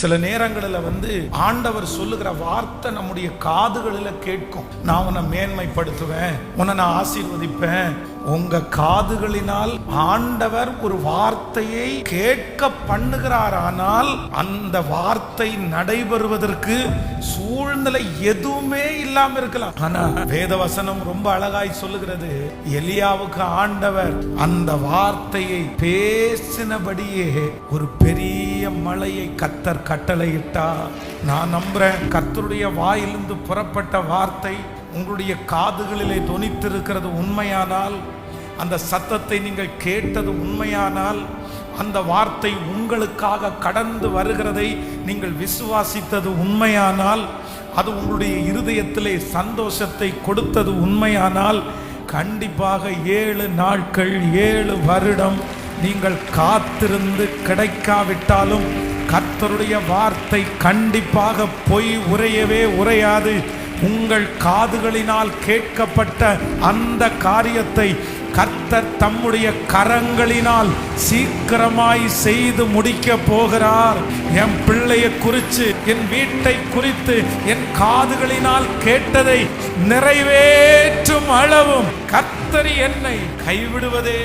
சில நேரங்களில் வந்து ஆண்டவர் சொல்லுகிற வார்த்தை நம்முடைய காதுகளில் கேட்கும். நான் உன்னை மேன்மைப்படுத்துவேன். உன்னை நான் ஆசீர்வதிப்பேன். உங்க காதுகளினால் ஆண்டவர் ஒரு வார்த்தையை கேட்க பண்ணுகிறார் ஆனால் அந்த வார்த்தை நடைபெறுவதற்கு சூழ்நிலை எதுவுமே இல்லாம இருக்கலாம். ஆனா வேதவசனம் ரொம்ப அழகாய் சொல்லுகிறது. எலியாவுக்கு ஆண்டவர் அந்த வார்த்தையை பேசினபடியே ஒரு பெரிய மலையை கத்தர் கட்டளையிட்டா நான் நம்புறேன் கத்தருடைய வாயிலிருந்து புறப்பட்ட வார்த்தை உங்களுடைய காதுகளிலே தொனித்திருக்கிறது உண்மையானால் அந்த சத்தத்தை நீங்கள் கேட்டது உண்மையானால் அந்த வார்த்தை உங்களுக்காக கடந்து வருகிறதை நீங்கள் விசுவாசித்தது உண்மையானால் அது உங்களுடைய இருதயத்திலே சந்தோஷத்தை கொடுத்தது உண்மையானால் கண்டிப்பாக ஏழு நாட்கள் ஏழு வருடம் நீங்கள் காத்திருந்து கிடைக்காவிட்டாலும் கர்த்தருடைய வார்த்தை கண்டிப்பாக பொய் உரையவே உரையாது. உங்கள் காதுகளினால் கேட்கப்பட்ட அந்த காரியத்தை கர்த்தர் தம்முடைய கரங்களினால் சீக்கிரமாய் செய்து முடிக்க போகிறார். என் பிள்ளையை குறித்து என் வீட்டை குறித்து என் காதுகளினால் கேட்டதை நிறைவேற்றும் அளவும் கர்த்தர் என்னை கைவிடுவதே